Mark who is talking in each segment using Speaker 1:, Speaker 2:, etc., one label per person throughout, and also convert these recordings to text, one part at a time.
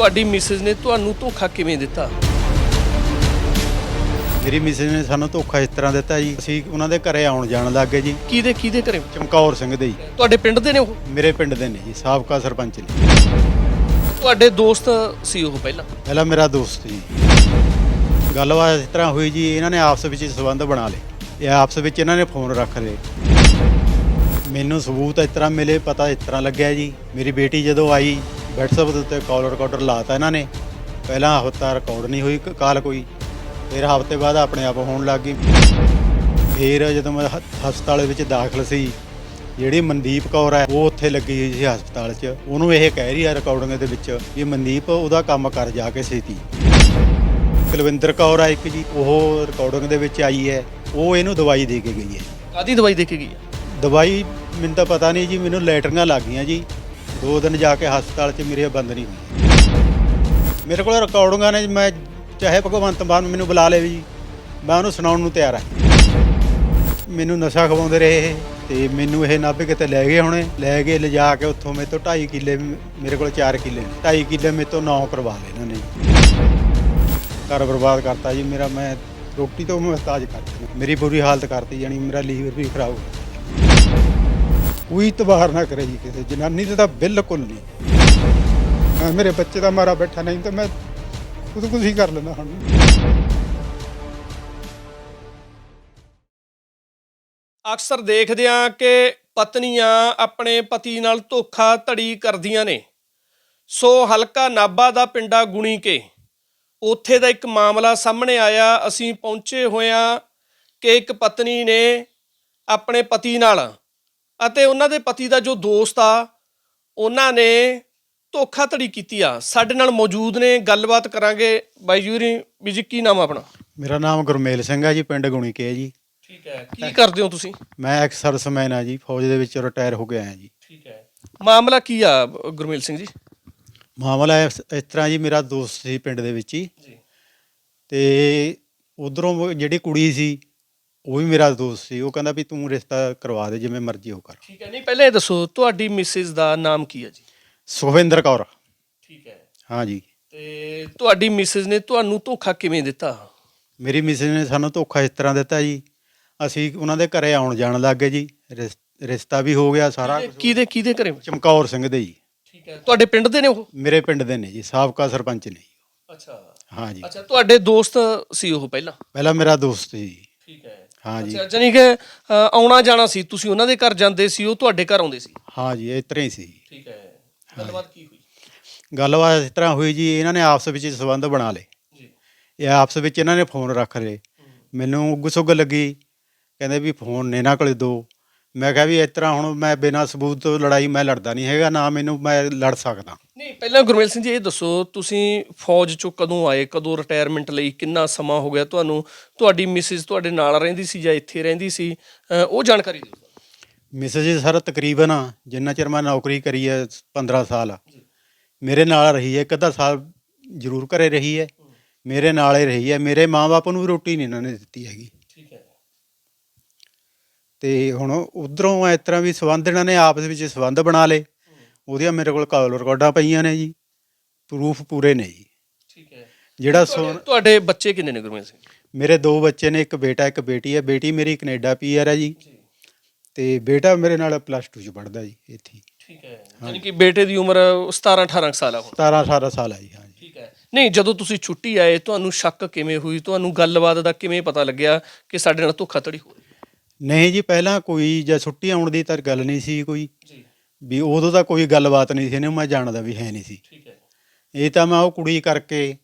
Speaker 1: ਤੁਹਾਡੀ ਮਿਸਿਸ ਨੇ ਤੁਹਾਨੂੰ ਧੋਖਾ ਕਿਵੇਂ ਦਿੱਤਾ?
Speaker 2: ਮੇਰੀ ਮਿਸਿਸ ਨੇ ਸਾਨੂੰ ਧੋਖਾ ਇਸ ਤਰ੍ਹਾਂ ਦਿੱਤਾ ਜੀ। ਅਸੀਂ ਉਹਨਾਂ ਦੇ ਘਰੇ ਆਉਣ ਜਾਣ ਲੱਗ ਗਏ ਜੀ।
Speaker 1: ਕਿਹਦੇ ਕਿਹਦੇ ਘਰੇ?
Speaker 2: ਚਮਕੌਰ ਸਿੰਘ ਦੇ ਜੀ।
Speaker 1: ਤੁਹਾਡੇ ਪਿੰਡ ਦੇ ਨੇ ਉਹ?
Speaker 2: ਮੇਰੇ ਪਿੰਡ ਦੇ ਨੇ ਜੀ ਸਾਬਕਾ ਸਰਪੰਚ ਨੇ।
Speaker 1: ਤੁਹਾਡੇ ਦੋਸਤ ਸੀ ਉਹ ਪਹਿਲਾਂ?
Speaker 2: ਪਹਿਲਾਂ ਮੇਰਾ ਦੋਸਤ ਜੀ। ਗੱਲਬਾਤ ਇਸ ਤਰ੍ਹਾਂ ਹੋਈ ਜੀ ਇਹਨਾਂ ਨੇ ਆਪਸ ਵਿੱਚ ਸੰਬੰਧ ਬਣਾ ਲਏ। ਇਹ ਆਪਸ ਵਿੱਚ ਇਹਨਾਂ ਨੇ ਫੋਨ ਰੱਖ ਲਏ। ਮੈਨੂੰ ਸਬੂਤ ਇਸ ਤਰ੍ਹਾਂ ਮਿਲੇ ਪਤਾ ਇਸ ਤਰ੍ਹਾਂ ਲੱਗਿਆ ਜੀ। ਮੇਰੀ ਬੇਟੀ ਜਦੋਂ ਆਈ WhatsApp ਦੇ ਉੱਤੇ ਕਾਲ ਰਿਕਾਰਡਰ ਲਾਤਾ ਇਹਨਾਂ ਨੇ। ਪਹਿਲਾਂ ਹਫ਼ਤਾ ਰਿਕਾਰਡ ਨਹੀਂ ਹੋਈ ਕਾਲ ਕੋਈ। ਫਿਰ ਹਫ਼ਤੇ ਬਾਅਦ ਆਪਣੇ ਆਪ ਹੋਣ ਲੱਗ ਗਈ। ਫਿਰ ਜਦੋਂ ਮੈਂ ਹ- ਹਸਪਤਾਲ ਵਿੱਚ ਦਾਖਲ ਸੀ ਜਿਹੜੀ ਮਨਦੀਪ ਕੌਰ ਹੈ ਉਹ ਉੱਥੇ ਲੱਗੀ ਹੋਈ ਸੀ ਹਸਪਤਾਲ 'ਚ। ਉਹਨੂੰ ਇਹ ਕਹਿ ਰਹੀ ਆ ਰਿਕਾਰਡਿੰਗ ਦੇ ਵਿੱਚ ਵੀ ਮਨਦੀਪ ਉਹਦਾ ਕੰਮ ਕਰ ਜਾ ਕੇ ਛੇਤੀ। ਕੁਲਵਿੰਦਰ ਕੌਰ ਆ ਇੱਕ ਜੀ ਉਹ ਰਿਕਾਰਡਿੰਗ ਦੇ ਵਿੱਚ ਆਈ ਹੈ। ਉਹ ਇਹਨੂੰ ਦਵਾਈ ਦੇ ਕੇ ਗਈ ਹੈ।
Speaker 1: ਕਾਦੀ ਦਵਾਈ ਦੇ ਕੇ ਗਈ ਆ?
Speaker 2: ਦਵਾਈ ਮੈਨੂੰ ਤਾਂ ਪਤਾ ਨਹੀਂ ਜੀ ਮੈਨੂੰ ਲੈਟਰੀਆਂ ਲੱਗ ਗਈਆਂ ਜੀ। ਦੋ ਦਿਨ ਜਾ ਕੇ ਹਸਪਤਾਲ 'ਚ ਮੇਰੇ ਬੰਦ ਨਹੀਂ ਹੋਈ ਮੇਰੇ ਕੋਲ ਰਿਕਾਰਡਿੰਗਾਂ ਨੇ, ਮੈਂ ਚਾਹੇ ਭਗਵੰਤ ਮਾਨ ਮੈਨੂੰ ਬੁਲਾ ਲਵੇ ਜੀ, ਮੈਂ ਉਹਨੂੰ ਸੁਣਾਉਣ ਨੂੰ ਤਿਆਰ ਹਾਂ ਮੈਨੂੰ ਨਸ਼ਾ ਖਵਾਉਂਦੇ ਰਹੇ ਇਹ, ਤੇ ਮੈਨੂੰ ਇਹ ਨਾਭੇ ਕਿਤੇ ਲੈ ਗਏ ਹੁਣੇ, ਲੈ ਕੇ ਲਿਜਾ ਕੇ ਉੱਥੋਂ ਮੇਰੇ ਤੋਂ 2.5 ਕਿੱਲੇ ਮੇਰੇ ਕੋਲ 4 ਕਿੱਲੇ ਨੇ। 2.5 ਕਿੱਲੇ ਮੇਰੇ ਤੋਂ ਨੌ ਕਰਵਾ ਲਏ ਇਹਨਾਂ ਨੇ। ਘਰ ਬਰਬਾਦ ਕਰਤਾ ਜੀ ਮੇਰਾ, ਮੈਂ ਰੋਟੀ ਤੋਂ ਮੁਹਤਾਜ ਕਰਤਾ ਮੇਰੀ ਬੁਰੀ ਹਾਲਤ ਕਰਤੀ ਜਾਣੀ ਮੇਰਾ ਲੀਵਰ ਵੀ ਖਰਾਬ ਹੋ ਗਿਆ। ਕੋਈ ਤਬਾਰ ਨਾ ਕਰੇ ਜੀ ਕਿਸੇ, ਜਨਾਨੀ ਤੇ ਤਾਂ ਬਿਲਕੁਲ ਨਹੀਂ। ਮੇਰੇ ਬੱਚੇ ਦਾ ਮਾਰਾ ਬੈਠਾ ਨਹੀਂ ਤਾਂ ਮੈਂ ਖੁਦ ਕੁਝ ਹੀ ਕਰ ਲੈਂਦਾ ਹੁਣ।
Speaker 1: ਅਕਸਰ ਦੇਖਦੇ ਆ ਕਿ ਪਤਨੀਆਂ ਆਪਣੇ ਪਤੀ ਨਾਲ ਧੋਖਾ ਧੜੀ ਕਰਦੀਆਂ ਨੇ। ਸੋ ਹਲਕਾ ਨਾਬਾ ਦਾ ਪਿੰਡਾ ਗੁਣੀ ਕੇ। ਉੱਥੇ ਦਾ ਇੱਕ ਮਾਮਲਾ ਸਾਹਮਣੇ ਆਇਆ, ਅਸੀਂ ਪਹੁੰਚੇ ਹੋਇਆਂ ਕਿ ਇੱਕ ਪਤਨੀ ਨੇ ਆਪਣੇ ਪਤੀ ਨਾਲ ਅਤੇ ਉਹਨਾਂ ਦੇ ਪਤੀ ਦਾ ਜੋ ਦੋਸਤ ਆ ਉਹਨਾਂ ਨੇ ਧੋਖਾ ਧੜੀ ਕੀਤੀ ਆ। ਸਾਡੇ ਨਾਲ ਮੌਜੂਦ ਨੇ ਗੱਲਬਾਤ ਕਰਾਂਗੇ। ਬਾਈ ਜੂਰੀ ਵੀ ਜੀ ਕੀ ਨਾਮ ਆ ਆਪਣਾ?
Speaker 2: ਮੇਰਾ ਨਾਮ ਗੁਰਮੇਲ ਸਿੰਘ ਹੈ ਜੀ ਪਿੰਡ ਗੁਣੀ ਕੇ ਹੈ ਜੀ।
Speaker 1: ਠੀਕ ਹੈ। ਕੀ ਕਰਦੇ ਹੋ ਤੁਸੀਂ?
Speaker 2: ਮੈਂ ਐਕਸ ਸਰਵਿਸਮੈਨ ਆ ਜੀ ਫੌਜ ਦੇ ਵਿੱਚ ਰਿਟਾਇਰ ਹੋ ਕੇ ਆਇਆ ਜੀ।
Speaker 1: ਠੀਕ ਹੈ। ਮਾਮਲਾ ਕੀ ਆ ਗੁਰਮੇਲ ਸਿੰਘ ਜੀ?
Speaker 2: ਮਾਮਲਾ ਇਸ ਇਸ ਤਰ੍ਹਾਂ ਜੀ ਮੇਰਾ ਦੋਸਤ ਸੀ ਪਿੰਡ ਦੇ ਵਿੱਚ ਹੀ।
Speaker 1: ਜੀ।
Speaker 2: ਤੇ ਉਧਰੋਂ ਜਿਹੜੀ ਕੁੜੀ ਸੀ ਉਹ ਵੀ ਮੇਰਾ ਦੋਸਤ ਸੀ ਉਹ ਕਹਿੰਦਾ ਵੀ ਤੂੰ ਰਿਸ਼ਤਾ ਕਰਵਾ ਦੇ ਜਿਵੇਂ ਮਰਜ਼ੀ ਉਹ ਕਰ।
Speaker 1: ਠੀਕ ਹੈ ਨਹੀਂ ਪਹਿਲਾਂ ਇਹ ਦੱਸੋ ਤੁਹਾਡੀ ਮਿਸਿਸ ਦਾ ਨਾਮ ਕੀ ਹੈ ਜੀ?
Speaker 2: ਸੁਖਵਿੰਦਰ ਕੌਰ।
Speaker 1: ਠੀਕ ਹੈ।
Speaker 2: ਹਾਂ ਜੀ।
Speaker 1: ਤੇ ਤੁਹਾਡੀ ਮਿਸਿਸ ਨੇ ਤੁਹਾਨੂੰ ਧੋਖਾ ਕਿਵੇਂ ਦਿੱਤਾ?
Speaker 2: ਮੇਰੀ ਮਿਸਿਸ ਨੇ ਸਾਨੂੰ ਧੋਖਾ ਇਸ ਤਰ੍ਹਾਂ ਦਿੱਤਾ ਜੀ। ਅਸੀਂ ਉਹਨਾਂ ਦੇ ਘਰੇ ਆਉਣ ਜਾਣ ਲੱਗ ਗਏ ਜੀ। ਰਿਸ- ਰਿਸ਼ਤਾ ਵੀ ਹੋ ਗਿਆ ਸਾਰਾ। ਕੁਛ।
Speaker 1: ਕਿਹਦੇ ਕਿਹਦੇ ਘਰੇ?
Speaker 2: ਚਮਕੌਰ ਸਿੰਘ ਦੇ ਜੀ।
Speaker 1: ਠੀਕ ਹੈ ਤੁਹਾਡੇ ਪਿੰਡ ਦੇ ਨੇ ਉਹ?
Speaker 2: ਮੇਰੇ ਪਿੰਡ ਦੇ ਨੇ ਜੀ ਸਾਬਕਾ ਸਰਪੰਚ ਨੇ ਜੀ।
Speaker 1: ਅੱਛਾ।
Speaker 2: ਹਾਂ ਜੀ।
Speaker 1: ਅੱਛਾ ਤੁਹਾਡੇ ਦੋਸਤ ਸੀ ਉਹ ਪਹਿਲਾਂ?
Speaker 2: ਪਹਿਲਾਂ ਮੇਰਾ ਦੋਸਤ ਸੀ ਜੀ।
Speaker 1: ਠੀਕ ਹੈ।
Speaker 2: ਹਾਂ ਜੀ
Speaker 1: ਅੱਛਾ ਜਾਨੀ ਕਿ ਅ, ਆਉਣਾ ਜਾਣਾ ਸੀ ਤੁਸੀਂ ਉਹਨਾਂ ਦੇ ਘਰ ਜਾਂਦੇ ਸੀ ਉਹ ਤੁਹਾਡੇ ਘਰ ਆਉਂਦੇ ਸੀ?
Speaker 2: ਹਾਂ ਜੀ ਇਸ ਤਰ੍ਹਾਂ ਹੀ ਸੀ।
Speaker 1: ਠੀਕ ਹੈ। ਗੱਲਬਾਤ ਕੀ ਹੋਈ?
Speaker 2: ਗੱਲਬਾਤ ਇਸ ਤਰ੍ਹਾਂ ਹੋਈ ਜੀ ਇਹਨਾਂ ਨੇ ਆਪਸ ਵਿੱਚ ਸੰਬੰਧ ਬਣਾ ਲਏ।
Speaker 1: ਜੀ।
Speaker 2: ਇਹ ਆਪਸ ਵਿੱਚ ਇਹਨਾਂ ਨੇ ਫੋਨ ਰੱਖ ਲਏ। ਮੈਨੂੰ ਉੱਗ ਸੁੱਗ ਲੱਗੀ। ਕਹਿੰਦੇ ਵੀ ਫੋਨ ਨੇ ਇਹਨਾਂ ਕੋਲੇ ਦੋ। ਮੈਂ ਕਿਹਾ ਵੀ ਇਸ ਤਰ੍ਹਾਂ ਹੁਣ ਮੈਂ ਬਿਨਾਂ ਸਬੂਤ ਤੋਂ ਲੜਾਈ ਮੈਂ ਲੜਦਾ ਨਹੀਂ ਹੈਗਾ ਨਾ ਮੈਨੂੰ ਮੈਂ ਲੜ ਸਕਦਾ।
Speaker 1: ਨਹੀਂ ਪਹਿਲਾਂ ਗੁਰਮੇਲ ਸਿੰਘ ਜੀ ਇਹ ਦੱਸੋ ਤੁਸੀਂ ਫੌਜ ਚੋਂ ਕਦੋਂ ਆਏ? ਕਦੋਂ ਰਿਟਾਇਰਮੈਂਟ ਲਈ? ਕਿੰਨਾ ਸਮਾਂ ਹੋ ਗਿਆ ਤੁਹਾਨੂੰ? ਤੁਹਾਡੀ ਮਿਸਿਸ ਤੁਹਾਡੇ ਨਾਲ ਰਹਿੰਦੀ ਸੀ ਜਾਂ ਇੱਥੇ ਰਹਿੰਦੀ ਸੀ? ਉਹ ਜਾਣਕਾਰੀ ਦਿਓ।
Speaker 2: ਮਿਸਜ ਜੀ ਸਰ ਤਕਰੀਬਨ ਜਿੰਨਾ ਚਿਰ ਮੈਂ ਨੌਕਰੀ ਕਰੀ ਹੈ 15 ਸਾਲ ਮੇਰੇ ਨਾਲ ਰਹੀ ਹੈ ਇੱਕ ਅੱਧਾ ਸਾਲ ਜ਼ਰੂਰ ਘਰੇ ਰਹੀ ਹੈ ਮੇਰੇ ਨਾਲ ਹੀ ਰਹੀ ਹੈ ਮੇਰੇ ਮਾਪੇ ਨੂੰ ਵੀ ਰੋਟੀ ਨਹੀਂ ਇਹਨਾਂ ਨੇ ਦਿੱਤੀ ਹੈਗੀ।
Speaker 1: ਠੀਕ ਹੈ।
Speaker 2: ਤੇ ਹੁਣ ਉਧਰੋਂ ਇਸ ਤਰ੍ਹਾਂ ਵੀ ਸਬੰਧ ਇਹਨਾਂ ਨੇ ਆਪਸ ਵਿੱਚ ਸਬੰਧ ਬਣਾ ਲਏ। ਉਹਦੀਆਂ ਮੇਰੇ ਕੋਲ ਕਾਲ ਰਿਕਾਰਡਾਂ ਪਈਆਂ ਨੇ ਜੀ ਪ੍ਰੂਫ ਪੂਰੇ ਨੇ ਜੀ।
Speaker 1: ਠੀਕ ਹੈ।
Speaker 2: ਜਿਹੜਾ
Speaker 1: ਤੁਹਾਡੇ-
Speaker 2: ਸੋਨ
Speaker 1: ਤੁਹਾਡੇ ਬੱਚੇ ਕਿੰਨੇ ਨੇ ਗੁਰਮੇਲ ਸਿੰਘ?
Speaker 2: ਮੇਰੇ ਦੋ ਬੱਚੇ ਨੇ ਇੱਕ ਬੇਟਾ ਇੱਕ ਬੇਟੀ ਹੈ। ਬੇਟੀ ਮੇਰੀ ਕੈਨੇਡਾ ਪੀਆਰ ਹੈ ਜੀ। ਤੇ ਬੇਟਾ ਮੇਰੇ ਨਾਲ ਪਲੱਸ 2 ਚ ਪੜਦਾ ਜੀ ਇੱਥੇ ਹੀ।
Speaker 1: ਠੀਕ ਹੈ। ਯਾਨੀ ਕਿ ਬੇਟੇ ਦੀ ਉਮਰ 17 18 ਸਾਲ ਆ ਹੁਣ।
Speaker 2: 17 18 ਸਾਲ ਹੈ ਜੀ ਹਾਂ
Speaker 1: ਠੀਕ ਹੈ। ਨਹੀਂ ਜਦੋਂ ਤੁਸੀਂ ਛੁੱਟੀ ਆਏ ਤੁਹਾਨੂੰ ਸ਼ੱਕ ਕਿਵੇਂ ਹੋਈ? ਤੁਹਾਨੂੰ ਗੱਲਬਾਤ ਦਾ ਕਿਵੇਂ ਪਤਾ ਲੱਗਿਆ ਕਿ ਸਾਡੇ ਨਾਲ ਧੋਖਾਧੜੀ ਹੋ ਰਹੀ ਹੈ
Speaker 2: ਨਹੀਂ ਜੀ ਪਹਿਲਾਂ ਕੋਈ ਜਾਂ ਛੁੱਟੀ ਆਉਣ ਦੀ ਤਾਂ ਗੱਲ ਨਹੀਂ ਸੀ ਕੋਈ।
Speaker 1: ਜੀ।
Speaker 2: ਵੀ ਉਦੋਂ ਤਾਂ ਕੋਈ ਗੱਲਬਾਤ ਨਹੀਂ ਸੀ ਇਹਨੂੰ ਮੈਂ ਜਾਣਦਾ ਵੀ ਹੈ ਨਹੀਂ ਸੀ।
Speaker 1: ਠੀਕ ਹੈ
Speaker 2: ਇਹ ਤਾਂ ਮੈਂ ਉਹ ਕੁੜੀ ਕਰਕੇ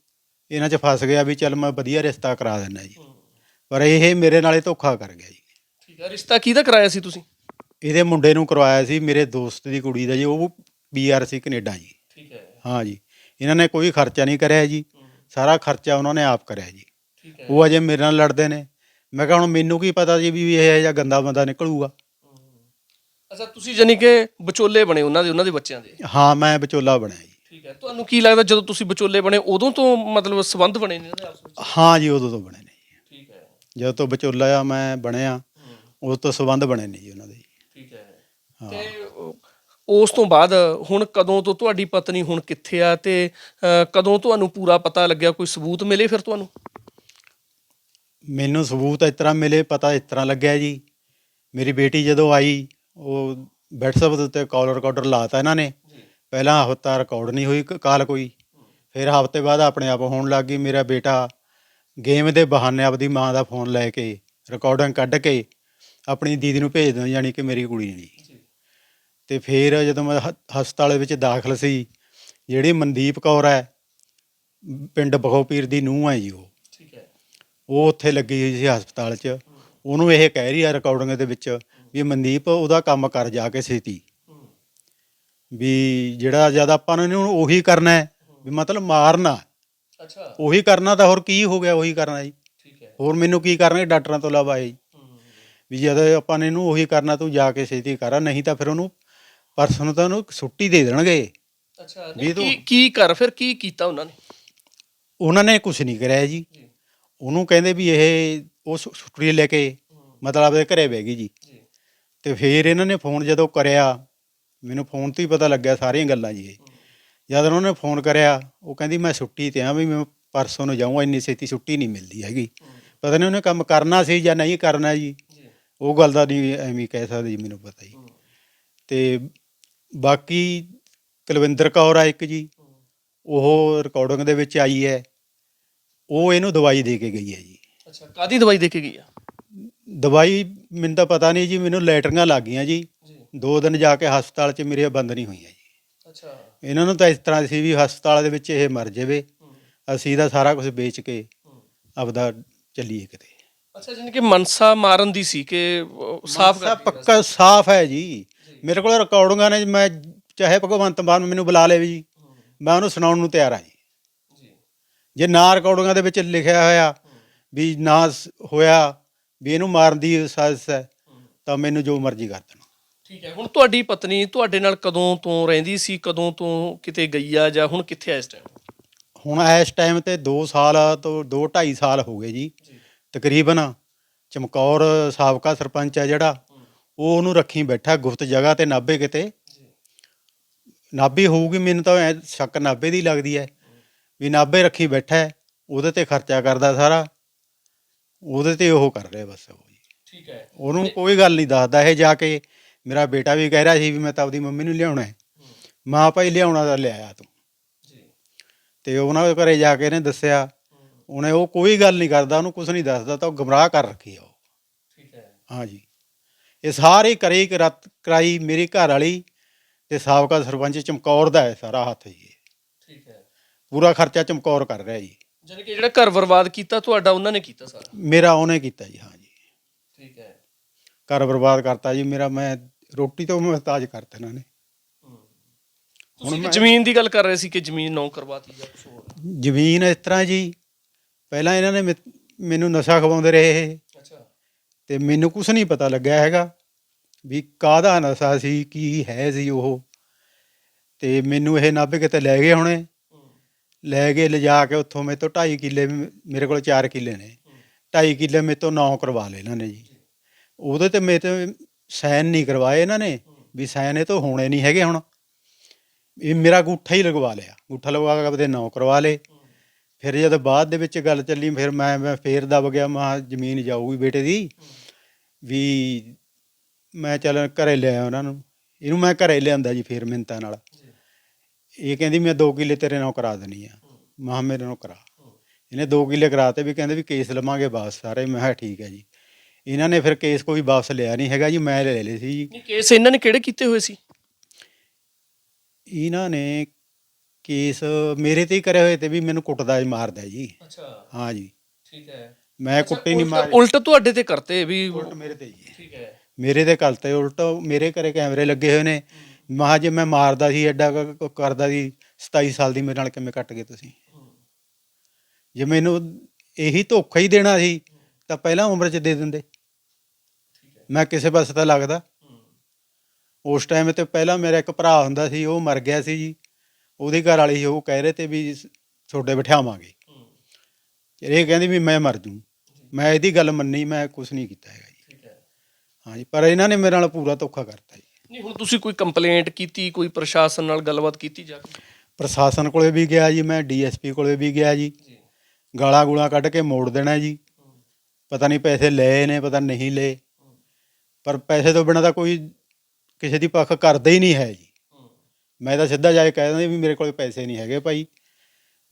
Speaker 2: ਇਹਨਾਂ 'ਚ ਫਸ ਗਿਆ ਵੀ ਚੱਲ ਮੈਂ ਵਧੀਆ ਰਿਸ਼ਤਾ ਕਰਾ ਦਿੰਦਾ ਜੀ। ਪਰ ਇਹ ਮੇਰੇ ਨਾਲੇ ਧੋਖਾ ਕਰ ਗਿਆ ਜੀ।
Speaker 1: ਠੀਕ ਹੈ ਰਿਸ਼ਤਾ ਕਿਹਦਾ ਕਰਾਇਆ ਸੀ ਤੁਸੀਂ?
Speaker 2: ਇਹਦੇ ਮੁੰਡੇ ਨੂੰ ਕਰਵਾਇਆ ਸੀ ਮੇਰੇ ਦੋਸਤ ਦੀ ਕੁੜੀ ਦਾ ਜੀ ਉਹ ਪੀਆਰ ਸੀ ਕੈਨੇਡਾ ਜੀ।
Speaker 1: ਠੀਕ ਹੈ।
Speaker 2: ਹਾਂ ਜੀ ਇਹਨਾਂ ਨੇ ਕੋਈ ਖਰਚਾ ਨਹੀਂ ਕਰਿਆ ਜੀ। ਸਾਰਾ ਖਰਚਾ ਉਹਨਾਂ ਨੇ ਆਪ ਕਰਿਆ ਜੀ।
Speaker 1: ਠੀਕ ਹੈ।
Speaker 2: ਉਹ ਅਜੇ ਮੇਰੇ ਨਾਲ ਲੜਦੇ ਨੇ। ਮੈਂ ਕਿਹਾ ਹੁਣ ਮੈਨੂੰ ਕੀ ਪਤਾ ਜੀ ਵੀ ਇਹ ਜਿਹਾ ਗੰਦਾ ਬੰਦਾ ਨਿਕਲੂਗਾ।
Speaker 1: ਅੱਛਾ ਤੁਸੀਂ ਜਾਨੀ ਕਿ ਵਿਚੋਲੇ ਬਣੇ ਉਹਨਾਂ ਦੇ ਉਹਨਾਂ ਦੇ ਬੱਚਿਆਂ ਦੇ?
Speaker 2: ਹਾਂ ਮੈਂ ਵਿਚੋਲਾ ਬਣਿਆ ਜੀ।
Speaker 1: ਠੀਕ ਹੈ ਤੁਹਾਨੂੰ ਕੀ ਲੱਗਦਾ ਜਦੋਂ ਤੁਸੀਂ ਵਿਚੋਲੇ ਬਣੇ ਉਦੋਂ ਤੋਂ ਮਤਲਬ ਸੰਬੰਧ ਬਣੇ ਨੇ ਇਹਨਾਂ ਦੇ ਆਪਸ ਵਿੱਚ?
Speaker 2: ਹਾਂ ਜੀ ਉਦੋਂ ਤੋਂ ਬਣੇ ਨੇ ਜੀ।
Speaker 1: ਠੀਕ ਹੈ।
Speaker 2: ਜਦੋਂ ਤੋਂ ਵਿਚੋਲਾ ਮੈਂ ਬਣਿਆ ਉਦੋਂ ਤੋਂ ਸੰਬੰਧ ਬਣੇ ਨੇ ਜੀ ਉਹਨਾਂ ਦੇ।
Speaker 1: ਠੀਕ ਹੈ। ਤੇ ਉਹ ਉਸ ਤੋਂ ਬਾਅਦ ਹੁਣ ਕਦੋਂ ਤੋਂ ਤੁਹਾਡੀ ਪਤਨੀ ਹੁਣ ਕਿੱਥੇ ਆ ਤੇ ਕਦੋਂ ਤੁਹਾਨੂੰ ਪੂਰਾ ਪਤਾ ਲੱਗਿਆ ਕੋਈ ਸਬੂਤ ਮਿਲੇ ਫਿਰ ਤੁਹਾਨੂੰ?
Speaker 2: ਮੈਨੂੰ ਸਬੂਤ ਇਸ ਤਰ੍ਹਾਂ ਮਿਲੇ ਪਤਾ ਇਸ ਤਰ੍ਹਾਂ ਲੱਗਿਆ ਜੀ। ਮੇਰੀ ਬੇਟੀ ਜਦੋਂ ਆਈ ਉਹ WhatsApp ਦੇ ਉੱਤੇ ਕਾਲ ਰਿਕਾਰਡਰ ਲਾਤਾ ਇਹਨਾਂ ਨੇ। ਪਹਿਲਾਂ ਹਫ਼ਤਾ ਰਿਕਾਰਡ ਨਹੀਂ ਹੋਈ ਕਾਲ ਕੋਈ। ਫਿਰ ਹਫ਼ਤੇ ਬਾਅਦ ਆਪਣੇ ਆਪ ਹੋਣ ਲੱਗ ਗਈ ਮੇਰਾ ਬੇਟਾ ਗੇਮ ਦੇ ਬਹਾਨੇ ਆਪਦੀ ਮਾਂ ਦਾ ਫੋਨ ਲੈ ਕੇ ਰਿਕਾਰਡਿੰਗ ਕੱਢ ਕੇ ਆਪਣੀ ਦੀਦੀ ਨੂੰ ਭੇਜ ਦਿੰਦਾ ਯਾਨੀ ਕਿ ਮੇਰੀ ਕੁੜੀ ਨੇ ਤੇ ਫਿਰ ਜਦੋਂ ਮੈਂ ਹਸਪਤਾਲ ਵਿੱਚ ਦਾਖਲ ਸੀ ਜਿਹੜੀ ਮਨਦੀਪ ਕੌਰ ਹੈ ਪਿੰਡ ਬਖੋਪੀਰ ਦੀ ਨੂੰਹ ਹੈ ਜੀ ਉਹ। ਉਹ ਉੱਥੇ ਲੱਗੀ ਹੋਈ ਸੀ ਹਸਪਤਾਲ 'ਚ। ਉਹਨੂੰ ਇਹ ਕਹਿ ਰਹੀ ਆ ਰਿਕਾਰਡਿੰਗ ਦੇ ਵਿੱਚ ਵੀ ਮਨਦੀਪ ਉਹਦਾ ਕੰਮ ਕਰ ਜਾ ਕੇ ਛੇਤੀ। ਵੀ ਜਿਹੜਾ ਜਦ ਆਪਾਂ ਨੇ ਇਹਨੂੰ ਉਹੀ ਕਰਨਾ ਹੈ ਵੀ ਮਤਲਬ ਮਾਰਨਾ।
Speaker 1: ਅੱਛਾ।
Speaker 2: ਉਹੀ ਕਰਨਾ ਤਾਂ ਹੋਰ ਕੀ ਹੋ ਗਿਆ ਉਹੀ ਕਰਨਾ ਜੀ?
Speaker 1: ਠੀਕ ਹੈ।
Speaker 2: ਹੋਰ ਮੈਨੂੰ ਕੀ ਕਰਨਾ ਡਾਕਟਰਾਂ ਤੋਂ ਇਲਾਵਾ ਇਹ ਵੀ ਜਦ ਆਪਾਂ ਨੇ ਇਹਨੂੰ ਉਹੀ ਕਰਨਾ ਤੂੰ ਜਾ ਕੇ ਛੇਤੀ ਕਰ ਨਹੀਂ ਤਾਂ ਫਿਰ ਉਹਨੂੰ ਪਰਸੋਂ ਨੂੰ ਤਾਂ ਉਹਨੂੰ ਛੁੱਟੀ ਦੇ ਦੇਣਗੇ।
Speaker 1: ਅੱਛਾ ਕੀ ਕੀ ਕਰ ਫਿਰ ਕੀ ਕੀਤਾ ਉਹਨਾਂ ਨੇ?
Speaker 2: ਉਹਨਾਂ ਨੇ ਕੁਝ ਨਹੀਂ ਕਰਿਆ ਜੀ। ਉਹਨੂੰ ਕਹਿੰਦੇ ਵੀ ਇਹ ਉਹ ਛੁੱਟੀ ਲੈ ਕੇ ਮਤਲਬ ਆਪਦੇ ਘਰੇ ਬਹਿ ਗਈ ਜੀ। ਤੇ ਫਿਰ ਇਹਨਾਂ ਨੇ ਫੋਨ ਜਦੋਂ ਕਰਿਆ ਮੈਨੂੰ ਫੋਨ ਤੋਂ ਹੀ ਪਤਾ ਲੱਗਿਆ ਸਾਰੀਆਂ ਗੱਲਾਂ ਜੀ ਇਹ। ਜਦ ਉਹਨਾਂ ਨੇ ਫੋਨ ਕਰਿਆ ਉਹ ਕਹਿੰਦੀ ਮੈਂ ਛੁੱਟੀ ਤੇ ਆ ਵੀ ਮੈਂ ਪਰਸੋਂ ਨੂੰ ਜਾਊਂਗਾ ਇੰਨੀ ਛੇਤੀ ਛੁੱਟੀ ਨਹੀਂ ਮਿਲਦੀ ਹੈਗੀ। ਪਤਾ ਨਹੀਂ ਉਹਨੇ ਕੰਮ ਕਰਨਾ ਸੀ ਜਾਂ ਨਹੀਂ ਕਰਨਾ ਜੀ। ਉਹ ਗੱਲ ਦਾ ਨਹੀਂ ਐਵੇਂ ਕਹਿ ਸਕਦੇ ਜੀ ਮੈਨੂੰ ਪਤਾ ਜੀ। ਤੇ ਬਾਕੀ ਕੁਲਵਿੰਦਰ ਕੌਰ ਆ ਇੱਕ ਜੀ। ਉਹ ਰਿਕਾਰਡਿੰਗ ਦੇ ਵਿੱਚ ਆਈ ਹੈ। ਉਹ ਇਹਨੂੰ ਦਵਾਈ ਦੇ ਕੇ ਗਈ ਹੈ ਜੀ।
Speaker 1: ਅੱਛਾ ਕਾਦੀ ਦਵਾਈ ਦੇ ਕੇ ਗਈ ਆ?
Speaker 2: ਦਵਾਈ ਮੈਨੂੰ ਤਾਂ ਪਤਾ ਨਹੀਂ ਜੀ ਮੈਨੂੰ ਲੈਟਰੀਆਂ ਲੱਗ ਗਈਆਂ ਜੀ। ਦੋ ਦਿਨ ਜਾ ਕੇ ਹਸਪਤਾਲ 'ਚ ਮੇਰੇ ਬੰਦ ਨਹੀਂ ਹੋਈਆਂ ਜੀ।
Speaker 1: ਅੱਛਾ।
Speaker 2: ਇਹਨਾਂ ਨੂੰ ਤਾਂ ਇਸ ਤਰ੍ਹਾਂ ਸੀ ਵੀ ਹਸਪਤਾਲ ਦੇ ਵਿੱਚ ਇਹ ਮਰ ਜਾਵੇ ਅਸੀਂ ਦਾ ਸਾਰਾ ਕੁਝ ਵੇਚ ਕੇ ਆਪਦਾ ਚੱਲੀਏ ਕਿਤੇ।
Speaker 1: ਅੱਛਾ ਜਾਨੀ ਕਿ ਮਨਸਾ ਮਾਰਨ ਦੀ ਸੀ ਕਿ ਸਾਫ਼ ਕਰ
Speaker 2: ਪੱਕਾ ਸਾਫ਼ ਹੈ ਜੀ। ਮੇਰੇ ਕੋਲ ਰਿਕਾਰਡਿੰਗਾਂ ਨੇ ਮੈਂ ਚਾਹੇ ਭਗਵੰਤ ਮਾਨ ਮੈਨੂੰ ਬੁਲਾ ਲਵੇ ਜੀ। ਮੈਂ ਉਹਨੂੰ ਸੁਣਾਉਣ ਨੂੰ ਤਿਆਰ ਹਾਂ ਜੀ।
Speaker 1: ਜੇ
Speaker 2: ਨਾ ਰਿਕਾਰਡਿੰਗਾਂ ਦੇ ਵਿੱਚ ਲਿਖਿਆ ਹੋਇਆ ਵੀ ਨਾ ਹੋਇਆ ਵੀ ਇਹਨੂੰ ਮਾਰਨ ਦੀ ਸਾਜ਼ਿਸ਼ ਹੈ ਤਾਂ ਮੈਨੂੰ ਜੋ ਮਰਜ਼ੀ ਕਰ ਦੇਣ।
Speaker 1: ਠੀਕ ਹੈ ਹੁਣ ਤੁਹਾਡੀ ਪਤਨੀ ਤੁਹਾਡੇ ਨਾਲ ਕਦੋਂ ਤੋਂ ਰਹਿੰਦੀ ਸੀ ਕਦੋਂ ਤੋਂ ਕਿਤੇ ਗਈ ਆ ਜਾਂ ਹੁਣ ਕਿੱਥੇ ਆ ਇਸ ਟਾਈਮ
Speaker 2: ਹੁਣ ਇਸ ਟਾਈਮ ਤੇ 2 ਸਾਲ ਤੋਂ 2 2.5 ਸਾਲ ਹੋ ਗਏ ਜੀ। ਤਕਰੀਬਨ ਚਮਕੌਰ ਸਾਬਕਾ ਸਰਪੰਚ ਹੈ ਜਿਹੜਾ ਉਹ ਉਹਨੂੰ ਰੱਖੀ ਬੈਠਾ ਗੁਪਤ ਜਗ੍ਹਾ ਤੇ ਨਾਭੇ ਕਿਤੇ। ਨਾਭੇ ਹੋਊਗੀ ਮੈਨੂੰ ਤਾਂ ਐ ਸ਼ੱਕ ਨਾਭੇ ਦੀ ਲੱਗਦੀ ਹੈ। ਵੀ ਨਾਭੇ ਰੱਖੀ ਬੈਠਾ ਹੈ ਉਹਦੇ ਤੇ ਖਰਚਾ ਕਰਦਾ ਸਾਰਾ। ਉਹਦੇ ਤੇ ਉਹ ਕਰ ਰਿਹਾ ਬਸ ਉਹ ਜੀ।
Speaker 1: ਠੀਕ ਹੈ।
Speaker 2: ਉਹਨੂੰ ਕੋਈ ਗੱਲ ਨਹੀਂ ਦੱਸਦਾ ਇਹ ਜਾ ਕੇ। ਮੇਰਾ ਬੇਟਾ ਵੀ ਕਹਿ ਰਿਹਾ ਸੀ ਵੀ ਮੈਂ ਤਾਂ ਆਪਦੀ ਮੰਮੀ ਨੂੰ ਲਿਆਉਣਾ ਹੈ। ਮਾਂ ਭਾਈ ਲਿਆਉਣਾ ਤਾਂ ਲਿਆਇਆ ਤੂੰ।
Speaker 1: ਜੀ।
Speaker 2: ਤੇ ਉਹਨਾਂ ਦੇ ਘਰੇ ਜਾ ਕੇ ਇਹਨੇ ਦੱਸਿਆ। ਉਹਨੇ ਉਹ ਕੋਈ ਗੱਲ ਨਹੀਂ ਕਰਦਾ ਉਹਨੂੰ ਕੁਝ ਨਹੀਂ ਦੱਸਦਾ ਤਾਂ ਉਹ ਗਮਰਾਹ ਕਰ ਰੱਖੀ ਆ ਉਹ।
Speaker 1: ਠੀਕ ਹੈ।
Speaker 2: ਹਾਂਜੀ ਇਹ ਸਾਰੇ ਕਰੀ ਕਰਤ ਕਰਾਈ ਮੇਰੀ ਘਰ ਵਾਲੀ ਤੇ ਸਾਬਕਾ ਸਰਪੰਚ ਚਮਕੌਰ ਦਾ ਹੈ ਸਾਰਾ ਹੱਥ ਜੀ
Speaker 1: ਠੀਕ ਹੈ।
Speaker 2: ਪੂਰਾ ਖਰਚਾ ਚਮਕੌਰ ਕਰ ਰਿਹਾ ਜੀ।
Speaker 1: ਜਾਨੀ ਕਿ ਜਿਹੜਾ ਘਰ ਬਰਬਾਦ ਕੀਤਾ ਤੁਹਾਡਾ ਉਹਨਾਂ ਨੇ ਕੀਤਾ ਸਾਰਾ?
Speaker 2: ਮੇਰਾ ਉਹਨੇ ਕੀਤਾ ਜੀ ਹਾਂਜੀ
Speaker 1: ਠੀਕ ਹੈ।
Speaker 2: ਘਰ ਬਰਬਾਦ ਕਰਤਾ ਜੀ ਮੇਰਾ ਮੈਂ ਰੋਟੀ ਤੋਂ ਮੁਹਤਾਜ ਕਰਤਾ ਇਹਨਾਂ ਨੇ।
Speaker 1: ਤੁਸੀਂ ਇੱਕ ਜ਼ਮੀਨ ਦੀ ਗੱਲ ਕਰ ਰਹੇ ਸੀ ਕਿ ਜ਼ਮੀਨ ਨੌ ਕਰਵਾਤੀ ਜਾਂ ਕੁਛ ਹੋਰ?
Speaker 2: ਜ਼ਮੀਨ ਇਸ ਤਰ੍ਹਾਂ ਜੀ ਪਹਿਲਾਂ ਇਹਨਾਂ ਨੇ ਮੈਨੂੰ ਨਸ਼ਾ ਖਵਾਉਂਦੇ ਰਹੇ ਇਹ।
Speaker 1: ਅੱਛਾ।
Speaker 2: ਤੇ ਮੈਨੂੰ ਕੁਝ ਨਹੀਂ ਪਤਾ ਲੱਗਿਆ ਹੈਗਾ ਵੀ ਕਾਹਦਾ ਨਸ਼ਾ ਸੀ ਕੀ ਹੈ ਸੀ ਉਹ। ਤੇ ਮੈਨੂੰ ਇਹ ਨਾਭੇ ਕਿਤੇ ਲੈ ਗਏ ਹੁਣੇ। ਲੈ ਗਏ ਲਿਜਾ ਕੇ ਉੱਥੋਂ ਮੇਰੇ ਤੋਂ 2.5 ਕਿੱਲੇ ਮੇਰੇ ਕੋਲ 4 ਕਿੱਲੇ ਨੇ। 2.5 ਕਿੱਲੇ ਮੇਰੇ ਤੋਂ ਨੌ ਕਰਵਾ ਲਏ ਇਹਨਾਂ ਨੇ ਜੀ। ਉਹਦੇ ਤੇ ਮੇਰੇ ਤੇ ਸਾਈਨ ਨਹੀਂ ਕਰਵਾਏ ਇਹਨਾਂ ਨੇ ਵੀ ਸਾਈਨ ਇਹ ਤੋਂ ਹੋਣੇ ਨਹੀਂ ਹੈਗੇ ਹੁਣ। ਇਹ ਮੇਰਾ ਗੂਠਾ ਹੀ ਲਗਵਾ ਲਿਆ। ਗੂਠਾ ਲਗਵਾ ਕੇ ਆਪਦੇ ਨੌ ਕਰਵਾ ਲਏ। ਫਿਰ ਜਦ ਬਾਅਦ ਦੇ ਵਿੱਚ ਗੱਲ ਚੱਲੀ, ਫਿਰ ਮੈਂ ਮੈਂ ਫੇਰ ਦਬ ਗਿਆ, ਮਾ ਜ਼ਮੀਨ ਜਾਊਗੀ ਬੇਟੇ ਦੀ ਵੀ ਮੈਂ ਚੱਲ ਘਰੇ ਲਿਆਇਆ ਉਹਨਾਂ ਨੂੰ। ਇਹਨੂੰ ਮੈਂ ਘਰੇ ਲਿਆਂਦਾ ਜੀ ਫੇਰ ਮਿੰਤਾਂ ਨਾਲ। ਇਹ ਕਹਿੰਦੀ ਮੈਂ 2 ਕਿੱਲੇ ਤੇਰੇ ਨਾਲ ਕਰਾ ਦੇਣੀ ਆ। ਮਾਂ ਮੇਰੇ ਨਾਲ ਕਰਾ। ਇਹਨੇ 2 ਕਿੱਲੇ ਕਰਾਤੇ ਵੀ ਕਹਿੰਦੇ ਵੀ ਕੇਸ ਲਵਾਂਗੇ ਵਾਪਸ ਸਾਰੇ। ਮੈਂ ਕਿਹਾ ਠੀਕ ਹੈ ਜੀ। ਇਹਨਾਂ ਨੇ ਫਿਰ ਕੇਸ ਕੋਈ ਵਾਪਸ ਲਿਆ ਨਹੀਂ ਹੈਗਾ ਜੀ। ਮੈਂ ਲੈ ਲਏ ਸੀ ਜੀ।
Speaker 1: ਨਹੀਂ ਕੇਸ ਇਹਨਾਂ ਨੇ ਕਿਹੜੇ ਕੀਤੇ ਹੋਏ ਸੀ?
Speaker 2: ਇਹਨਾਂ ਨੇ ਕੇਸ ਮੇਰੇ ਤੇ ਹੀ ਕਰੇ ਹੋਏ ਤੇ ਵੀ ਮੈਨੂੰ ਕੁੱਟਦਾ ਜੀ ਮਾਰਦਾ ਜੀ।
Speaker 1: ਅੱਛਾ।
Speaker 2: ਹਾਂ ਜੀ।
Speaker 1: ਠੀਕ ਹੈ।
Speaker 2: ਮੈਂ ਕੁੱਟੀ ਨਹੀਂ ਮਾਰੀ।
Speaker 1: ਉਲਟ ਤੁਹਾਡੇ ਤੇ ਕਰਤੇ ਵੀ
Speaker 2: ਉਲਟ ਮੇਰੇ ਤੇ ਜੀ।
Speaker 1: ਠੀਕ ਹੈ।
Speaker 2: ਮੇਰੇ ਤੇ ਕੱਲ ਤੇ ਉਲਟ। ਮੇਰੇ ਘਰੇ ਕੈਮਰੇ ਲੱਗੇ ਹੋਏ ਨੇ। ਮਹਾ ਜੇ ਮੈਂ ਮਾਰਦਾ ਸੀ ਐਡਾ ਕੁ- ਕੁ ਕਰਦਾ ਸੀ 27 ਸਾਲ ਦੀ ਮੇਰੇ ਨਾਲ ਕਿਵੇਂ ਕੱਟ ਗਏ ਤੁਸੀਂ? ਜੇ ਮੈਨੂੰ ਇਹੀ ਧੋਖਾ ਹੀ ਦੇਣਾ ਸੀ ਤਾਂ ਪਹਿਲਾਂ ਉਮਰ 'ਚ ਦੇ ਦਿੰਦੇ। ਮੈਂ ਕਿਸੇ ਪਾਸੇ ਤਾਂ ਲੱਗਦਾ। ਉਸ ਟਾਈਮ ਤੇ ਪਹਿਲਾਂ ਮੇਰਾ ਇੱਕ ਭਰਾ ਹੁੰਦਾ ਸੀ ਉਹ ਮਰ ਗਿਆ ਸੀ ਜੀ। ਉਹਦੀ ਘਰ ਵਾਲੀ ਸੀ ਉਹ ਕਹਿ ਰਹੇ ਤੇ ਵੀ ਛੋਡੇ ਬਿਠਾਵਾਂਗੇ। ਇਹ ਕਹਿੰਦੀ ਵੀ ਮੈਂ ਮਰ ਜੂ। ਮੈਂ ਇਹਦੀ ਗੱਲ ਮੰਨੀ ਮੈਂ ਕੁਝ ਨਹੀਂ ਕੀਤਾ ਹੈਗਾ ਜੀ। ਹਾਂਜੀ ਪਰ ਇਹਨਾਂ ਨੇ ਮੇਰੇ ਨਾਲ ਪੂਰਾ ਧੋਖਾ ਕਰਤਾ ਜੀ।
Speaker 1: ਨਹੀਂ ਹੁਣ ਤੁਸੀਂ ਕੋਈ ਕੰਪਲੇਂਟ ਕੀਤੀ ਕੋਈ ਪ੍ਰਸ਼ਾਸਨ ਨਾਲ ਗੱਲਬਾਤ ਕੀਤੀ ਜਾ ਕੇ?
Speaker 2: ਪ੍ਰਸ਼ਾਸਨ ਕੋਲੇ ਵੀ ਗਿਆ ਜੀ ਮੈਂ ਡੀਐਸਪੀ ਕੋਲੇ ਵੀ ਗਿਆ ਜੀ। ਗਾਲਾਂ ਗੂਲਾਂ ਕੱਢ ਕੇ ਮੋੜ ਦੇਣਾ ਜੀ। ਪਤਾ ਨਹੀਂ ਪੈਸੇ ਲਏ ਨੇ ਪਤਾ ਨਹੀਂ ਲਏ। ਪਰ ਪੈਸੇ ਤੋਂ ਬਿਨਾਂ ਤਾਂ ਕੋਈ ਕਿਸੇ ਦੀ ਪੱਖ ਕਰਦਾ ਹੀ ਨਹੀਂ ਹੈ ਜੀ। ਮੈਂ ਤਾਂ ਸਿੱਧਾ ਜਾ ਕੇ ਕਹਿ ਦਿੰਦਾ ਵੀ ਮੇਰੇ ਕੋਲ ਪੈਸੇ ਨਹੀਂ ਹੈਗੇ ਭਾਈ।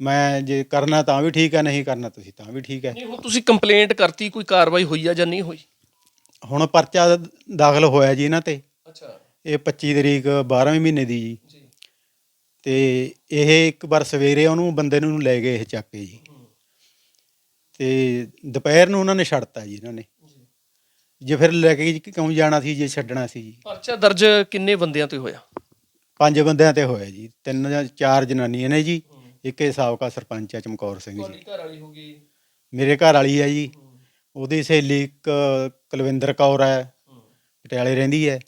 Speaker 2: ਮੈਂ ਜੇ ਕਰਨਾ ਤਾਂ ਵੀ ਠੀਕ ਹੈ ਨਹੀਂ ਕਰਨਾ ਤੁਸੀਂ ਤਾਂ ਵੀ ਠੀਕ ਹੈ।
Speaker 1: ਨਹੀਂ ਹੁਣ ਤੁਸੀਂ ਕੰਪਲੇਂਟ ਕਰਤੀ ਕੋਈ ਕਾਰਵਾਈ ਹੋਈ ਆ ਜਾਂ ਨਹੀਂ ਹੋਈ?
Speaker 2: ਹੁਣ ਪਰਚਾ ਦਾਖਲ ਹੋਇਆ ਜੀ ਇਹਨਾਂ ਤੇ।
Speaker 1: ਅੱਛਾ।
Speaker 2: ਇਹ 25 ਤਰੀਕ 12ਵੇਂ ਮਹੀਨੇ ਦੀ ਜੀ। ਤੇ ਇਹ ਇੱਕ ਵਾਰ ਸਵੇਰੇ ਉਹਨੂੰ ਬੰਦੇ ਨੂੰ ਲੈ ਗਏ ਇਹ ਚੱਕ ਕੇ ਜੀ। ਤੇ ਦੁਪਹਿਰ ਨੂੰ ਉਹਨਾਂ ਨੇ ਛੱਡਤਾ ਜੀ ਇਹਨਾਂ ਨੇ। ਜੇ। ਫਿਰ ਲੈ ਕੇ ਕਿਉਂ ਜਾਣਾ ਸੀ ਜੇ ਛੱਡਣਾ ਸੀ ਜੀ।
Speaker 1: ਪਰਚਾ ਦਰਜ ਕਿੰਨੇ ਬੰਦਿਆਂ ਤੇ ਹੋਇਆ?
Speaker 2: ਪੰਜ ਬੰਦਿਆਂ ਤੇ ਹੋਇਆ ਜੀ। ਤਿੰਨ ਜਾਂ ਚਾਰ ਜਨਾਨੀਆਂ ਨੇ ਜੀ। ਇੱਕ ਇਹ ਸਾਬਕਾ ਸਰਪੰਚ ਹੈ ਚਮਕੌਰ ਸਿੰਘ ਜੀ।
Speaker 1: ਘਰ ਵਾਲੀ ਹੋ ਗਈ?
Speaker 2: ਮੇਰੇ ਘਰ ਵਾਲੀ ਹੈ ਜੀ। ਉਹਦੀ ਸਹੇਲੀ ਇੱਕ ਕੁਲਵਿੰਦਰ ਕੌਰ ਹੈ। ਪਟਿਆਲੇ ਰਹਿੰਦੀ ਹੈ।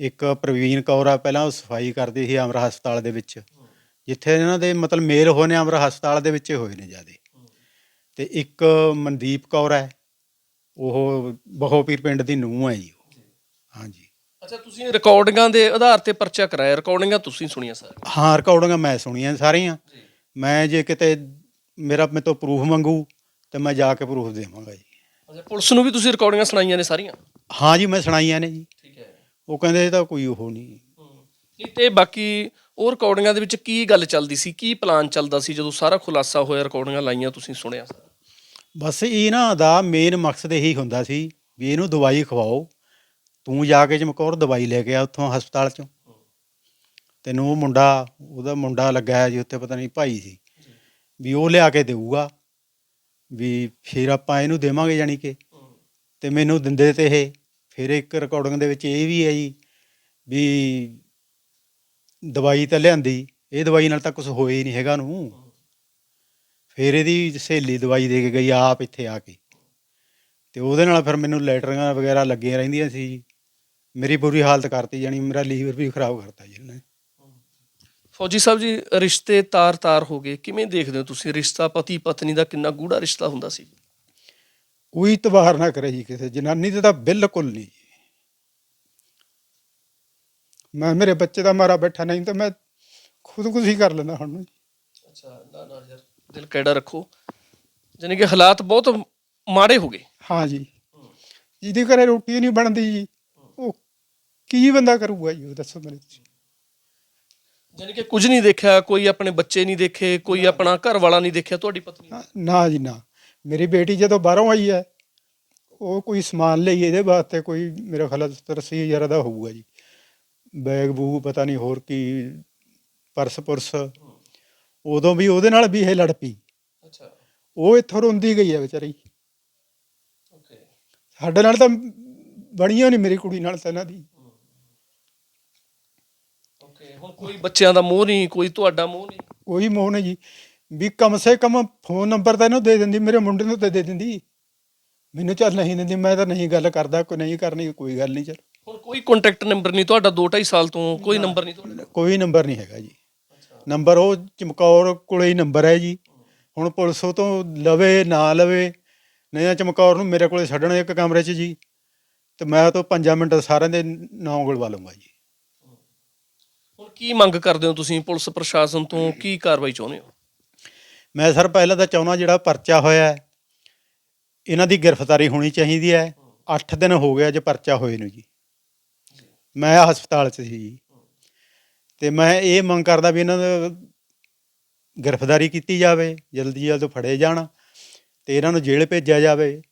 Speaker 2: ਇੱਕ ਪ੍ਰਵੀਨ ਕੌਰ ਆ ਪਹਿਲਾਂ ਉਹ ਸਫ਼ਾਈ ਕਰਦੀ ਸੀ ਅਮਰ ਹਸਪਤਾਲ ਦੇ ਵਿੱਚ ਜਿੱਥੇ ਇਹਨਾਂ ਦੇ ਮਤਲਬ ਮੇਲ ਹੋਏ ਨੇ ਅਮਰ ਹਸਪਤਾਲ ਦੇ ਵਿੱਚ ਹੀ ਹੋਏ ਨੇ ਜਿਆਦੇ। ਤੇ ਇੱਕ ਮਨਦੀਪ ਕੌਰ ਹੈ ਉਹ ਬਹੋਪੀਰ ਪਿੰਡ ਦੀ ਨੂੰਹ ਹੈ ਜੀ ਉਹ। ਹਾਂਜੀ।
Speaker 1: ਅੱਛਾ ਤੁਸੀਂ ਰਿਕਾਰਡਿੰਗਾਂ ਦੇ ਆਧਾਰ ਤੇ ਪਰਚਾ ਕਰਾਇਆ ਰਿਕਾਰਡਿੰਗਾਂ ਤੁਸੀਂ ਸੁਣੀਆਂ ਸਾਰੀਆਂ?
Speaker 2: ਹਾਂ ਰਿਕਾਰਡਿੰਗਾਂ ਮੈਂ ਸੁਣੀਆਂ ਸਾਰੀਆਂ। ਮੈਂ ਜੇ ਕਿਤੇ ਮੇਰਾ ਮੇਰੇ ਤੋਂ ਪ੍ਰੂਫ ਮੰਗੂ ਤੇ ਮੈਂ ਜਾ ਕੇ ਪ੍ਰੂਫ ਦੇਵਾਂਗਾ ਜੀ।
Speaker 1: ਅੱਛਾ ਪੁਲਿਸ ਨੂੰ ਵੀ ਤੁਸੀਂ ਰਿਕਾਰਡਿੰਗਾਂ ਸੁਣਾਈਆਂ ਨੇ ਸਾਰੀਆਂ?
Speaker 2: ਹਾਂ ਜੀ ਮੈਂ ਸੁਣਾਈਆਂ ਨੇ ਜੀ। ਉਹ ਕਹਿੰਦੇ ਇਹ ਤਾਂ ਕੋਈ ਉਹ ਨਹੀਂ।
Speaker 1: ਨਹੀਂ ਤੇ ਬਾਕੀ ਉਹ ਰਿਕਾਰਡਿੰਗਾਂ ਦੇ ਵਿੱਚ ਕੀ ਗੱਲ ਚੱਲਦੀ ਸੀ ਕੀ ਪਲਾਨ ਚੱਲਦਾ ਸੀ ਜਦੋਂ ਸਾਰਾ ਖੁਲਾਸਾ ਹੋਇਆ ਰਿਕਾਰਡਿੰਗਾਂ ਲਾਈਆਂ ਤੁਸੀਂ ਸੁਣਿਆ?
Speaker 2: ਬਸ ਇਹਨਾਂ ਦਾ ਮੇਨ ਮਕਸਦ ਇਹੀ ਹੁੰਦਾ ਸੀ ਵੀ ਇਹਨੂੰ ਦਵਾਈ ਖਵਾਓ। ਤੂੰ ਜਾ ਕੇ ਚਮਕੌਰ ਦਵਾਈ ਲੈ ਕੇ ਆ ਉੱਥੋਂ ਹਸਪਤਾਲ ਚੋਂ। ਤੈਨੂੰ ਉਹ ਮੁੰਡਾ ਉਹਦਾ ਮੁੰਡਾ ਲੱਗਾ ਜੀ ਉੱਥੇ ਪਤਾ ਨਹੀਂ ਭਾਈ ਸੀ। ਵੀ ਉਹ ਲਿਆ ਕੇ ਦੇਊਗਾ। ਵੀ ਫਿਰ ਆਪਾਂ ਇਹਨੂੰ ਦੇਵਾਂਗੇ ਜਾਣੀ ਕਿ। ਤੇ ਮੈਨੂੰ ਦਿੰਦੇ ਤੇ ਇਹ। ਫਿਰ ਇੱਕ ਰਿਕਾਰਡਿੰਗ ਦੇ ਵਿੱਚ ਇਹ ਵੀ ਹੈ ਜੀ ਵੀ ਦਵਾਈ ਤਾਂ ਲਿਆਂਦੀ, ਇਹ ਦਵਾਈ ਨਾਲ ਤਾਂ ਕੁਝ ਹੋਇਆ ਹੀ ਨਹੀਂ ਹੈਗਾ ਨੂੰ ਫਿਰ ਇਹਦੀ ਸਹੇਲੀ ਦਵਾਈ ਦੇ ਕੇ ਗਈ ਆਪ ਇੱਥੇ ਆ ਕੇ। ਤੇ ਉਹਦੇ ਨਾਲ ਫਿਰ ਮੈਨੂੰ ਲੈਟਰਿੰਗਾਂ ਵਗੈਰਾ ਲੱਗੀਆਂ ਰਹਿੰਦੀਆਂ ਸੀ ਜੀ। ਮੇਰੀ ਬੁਰੀ ਹਾਲਤ ਕਰਤੀ ਜਾਣੀ, ਮੇਰਾ ਲੀਵਰ ਵੀ ਖਰਾਬ ਕਰਤਾ ਜੀ ਇਹਨੇ।
Speaker 1: ਫੌਜੀ ਸਾਹਿਬ ਜੀ, ਰਿਸ਼ਤੇ ਤਾਰ-ਤਾਰ ਹੋ ਗਏ, ਕਿਵੇਂ ਦੇਖਦੇ ਹੋ ਤੁਸੀਂ? ਰਿਸ਼ਤਾ ਪਤੀ ਪਤਨੀ ਦਾ ਕਿੰਨਾ ਗੂੜਾ ਰਿਸ਼ਤਾ ਹੁੰਦਾ ਸੀ?
Speaker 2: ਕੋਈ ਤਬਾਰ ਨਾ ਕਰੇ ਜੀ ਕਿਸੇ ਜਨਾਨੀ ਤੇ ਤਾਂ ਬਿਲਕੁਲ ਨਹੀਂ। ਮੈਂ ਮੇਰੇ ਬੱਚੇ ਦਾ ਮਾਰਾ ਬੈਠਾ ਨਹੀਂ ਤਾਂ ਮੈਂ ਖੁਦਕੁਸ਼ੀ ਕਰ ਲੈਂਦਾ ਹੁਣ। ਨੂੰ ਜੀ।
Speaker 1: ਅੱਛਾ ਨਾ ਨਾ ਯਾਰ ਦਿਲ ਕਿਹੜਾ ਰੱਖੋ। ਜਾਨੀ ਕਿ ਹਾਲਾਤ ਬਹੁਤ ਮਾੜੇ ਹੋ ਗਏ।
Speaker 2: ਹਾਂ ਜੀ। ਜਿਹਦੇ ਘਰੇ ਰੋਟੀ ਨਹੀਂ ਬਣਦੀ ਜੀ ਉਹ ਕੀ ਬੰਦਾ ਕਰੂਗਾ ਜੀ ਉਹ ਦੱਸੋ ਮੈਨੂੰ ਤੁਸੀਂ।
Speaker 1: ਜਾਨੀ ਕਿ ਕੁਝ ਨਹੀਂ ਦੇਖਿਆ ਕੋਈ ਆਪਣੇ ਬੱਚੇ ਨਹੀਂ ਦੇਖੇ ਕੋਈ ਆਪਣਾ ਘਰ ਵਾਲਾ ਨਹੀਂ ਦੇਖਿਆ ਤੁਹਾਡੀ ਪਤਨੀ। ਨਾ
Speaker 2: ਜੀ ਨਾ। ਮੇਰੀ ਬੇਟੀ ਜਦੋਂ ਬਾਹਰੋਂ ਆਈ ਹੈ ਉਹ ਕੋਈ ਸਮਾਨ ਲਈ ਇਹਦੇ ਵਾਸਤੇ ਕੋਈ ਮੇਰਾ ਖਿਆਲ 70 ਹਜ਼ਾਰ ਦਾ ਹੋਊਗਾ ਜੀ। ਬੈਗ ਬੂਗ ਪਤਾ ਨਹੀਂ ਹੋਰ ਕੀ ਪਰਸ ਪੁਰਸ। ਉਦੋਂ ਵੀ ਉਹਦੇ ਨਾਲ ਵੀ ਇਹ ਲੜ ਪਈ।
Speaker 1: ਅੱਛਾ।
Speaker 2: ਉਹ ਇੱਥੋਂ ਰੋਂਦੀ ਗਈ ਹੈ ਵਿਚਾਰੀ।
Speaker 1: ਓਕੇ।
Speaker 2: ਸਾਡੇ ਨਾਲ ਤਾਂ ਬਣੀਆਂ ਨਹੀਂ ਮੇਰੀ ਕੁੜੀ ਨਾਲ ਤਾਂ ਇਹਨਾਂ ਦੀ।
Speaker 1: ਓਕੇ ਹੁਣ ਕੋਈ ਬੱਚਿਆਂ ਦਾ ਮੋਹ ਨਹੀਂ ਕੋਈ ਤੁਹਾਡਾ ਮੋਹ ਨਹੀਂ?
Speaker 2: ਕੋਈ ਮੋਹ ਨਹੀਂ ਜੀ। ਵੀ ਕਮ ਸੇ ਕਮ ਫੋਨ ਨੰਬਰ ਤਾਂ ਇਹਨੂੰ ਦੇ ਦਿੰਦੀ ਮੇਰੇ ਮੁੰਡੇ ਨੂੰ ਤਾਂ ਦੇ ਦਿੰਦੀ। ਮੈਨੂੰ ਚੱਲ ਨਹੀਂ ਦਿੰਦੀ ਮੈਂ ਤਾਂ ਨਹੀਂ ਗੱਲ ਕਰਦਾ ਕੋਈ ਨਹੀਂ ਕਰਨੀ ਕੋਈ ਗੱਲ ਨਹੀਂ ਚੱਲ।
Speaker 1: ਹੁਣ ਕੋਈ ਕੰਟੈਕਟ ਨੰਬਰ ਨਹੀਂ ਤੁਹਾਡਾ 2.5 ਸਾਲ ਤੋਂ ਕੋਈ ਨੰਬਰ ਨਹੀਂ ਤੁਹਾਡਾ?
Speaker 2: ਕੋਈ ਨੰਬਰ ਨਹੀਂ ਹੈਗਾ ਜੀ। ਨੰਬਰ ਉਹ ਚਮਕੌਰ ਕੋਲੇ ਹੀ ਨੰਬਰ ਹੈ ਜੀ। ਹੁਣ ਪੁਲਿਸ ਉਹ ਤੋਂ ਲਵੇ ਨਾ ਲਵੇ ਨਹੀਂ ਤਾਂ ਚਮਕੌਰ ਨੂੰ ਮੇਰੇ ਕੋਲੇ ਛੱਡਣ ਇੱਕ ਕਮਰੇ 'ਚ ਜੀ। ਤੇ ਮੈਂ ਤਾਂ 5 ਮਿੰਟ ਸਾਰਿਆਂ ਦੇ ਨਾਂ ਗਲਵਾ ਲੂੰਗਾ ਜੀ।
Speaker 1: ਹੁਣ ਕੀ ਮੰਗ ਕਰਦੇ ਹੋ ਤੁਸੀਂ ਪੁਲਿਸ ਪ੍ਰਸ਼ਾਸਨ ਤੋਂ? ਕੀ ਕਾਰਵਾਈ ਚਾਹੁੰਦੇ ਹੋ?
Speaker 2: ਮੈਂ ਸਰ ਪਹਿਲਾਂ ਤਾਂ ਚਾਹੁੰਦਾ ਜਿਹੜਾ ਪਰਚਾ ਹੋਇਆ ਹੈ, ਇਹਨਾਂ ਦੀ ਗ੍ਰਿਫਤਾਰੀ ਹੋਣੀ ਚਾਹੀਦੀ ਹੈ। 8 ਦਿਨ ਹੋ ਗਏ ਅੱਜ ਪਰਚਾ ਹੋਏ ਨੂੰ ਜੀ। ਮੈਂ ਹਸਪਤਾਲ 'ਚ ਸੀ ਜੀ। ਤੇ ਮੈਂ ਇਹ ਮੰਗ ਕਰਦਾ ਵੀ ਇਹਨਾਂ ਦਾ ਗ੍ਰਿਫਤਾਰੀ ਕੀਤੀ ਜਾਵੇ ਜਲਦੀ ਜਲਦ ਫੜੇ ਜਾਣ ਤੇ ਇਹਨਾਂ ਨੂੰ ਜੇਲ੍ਹ ਭੇਜਿਆ ਜਾਵੇ।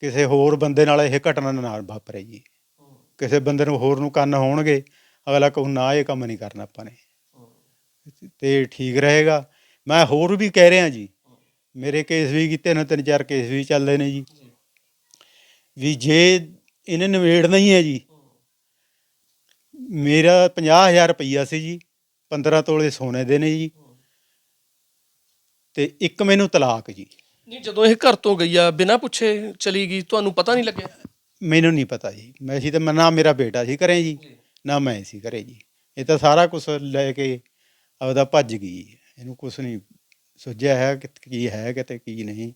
Speaker 2: ਕਿਸੇ ਹੋਰ ਬੰਦੇ ਨਾਲ ਇਹ ਘਟਨਾ ਨਾ ਵਾਪਰੇ ਜੀ। ਕਿਸੇ ਬੰਦੇ ਨੂੰ ਹੋਰ ਨੂੰ ਕੰਨ ਹੋਣਗੇ ਅਗਲਾ ਕਹੂ ਨਾ ਇਹ ਕੰਮ ਨਹੀਂ ਕਰਨਾ ਆਪਾਂ ਨੇ। ਤੇ ਠੀਕ ਰਹੇਗਾ। ਮੈਂ ਹੋਰ ਵੀ ਕਹਿ ਰਿਹਾ ਜੀ ਮੇਰੇ ਕੇਸ ਵੀ ਕੀਤੇ ਨੇ ਤਿੰਨ ਚਾਰ ਕੇਸ ਵੀ ਚੱਲਦੇ ਨੇ ਜੀ। ਵੀ ਜੇ ਇਹਨੇ ਨਿਬੇੜਨਾ ਹੀ ਹੈ ਜੀ। ਮੇਰਾ 50000 ਰੁਪਈਆ ਸੀ ਜੀ 15 ਤੋਲੇ ਸੋਨੇ ਦੇ ਨੇ ਜੀ। ਤੇ ਇੱਕ ਮੈਨੂੰ ਤਲਾਕ ਜੀ।
Speaker 1: ਨਹੀਂ ਜਦੋਂ ਇਹ ਘਰ ਤੋਂ ਗਈ ਆ ਬਿਨਾਂ ਪੁੱਛੇ ਚਲੀ ਗਈ ਤੁਹਾਨੂੰ ਪਤਾ ਨਹੀਂ ਲੱਗਿਆ?
Speaker 2: ਮੈਨੂੰ ਨਹੀਂ ਪਤਾ ਜੀ। ਮੈਂ ਸੀ ਤੇ ਨਾ ਮੇਰਾ ਬੇਟਾ ਸੀ ਘਰੇ ਜੀ ਨਾ ਮੈਂ ਸੀ ਘਰੇ ਜੀ। ਇਹ ਤਾਂ ਸਾਰਾ ਕੁਝ ਲੈ ਕੇ ਆਪਦਾ ਭੱਜ ਗਈ ਇਹਨੂੰ ਕੁਝ ਨਹੀਂ ਸੁਝਿਆ ਹੈ ਕਿ ਕੀ ਹੈ ਕਿਤੇ ਕੀ ਨਹੀਂ।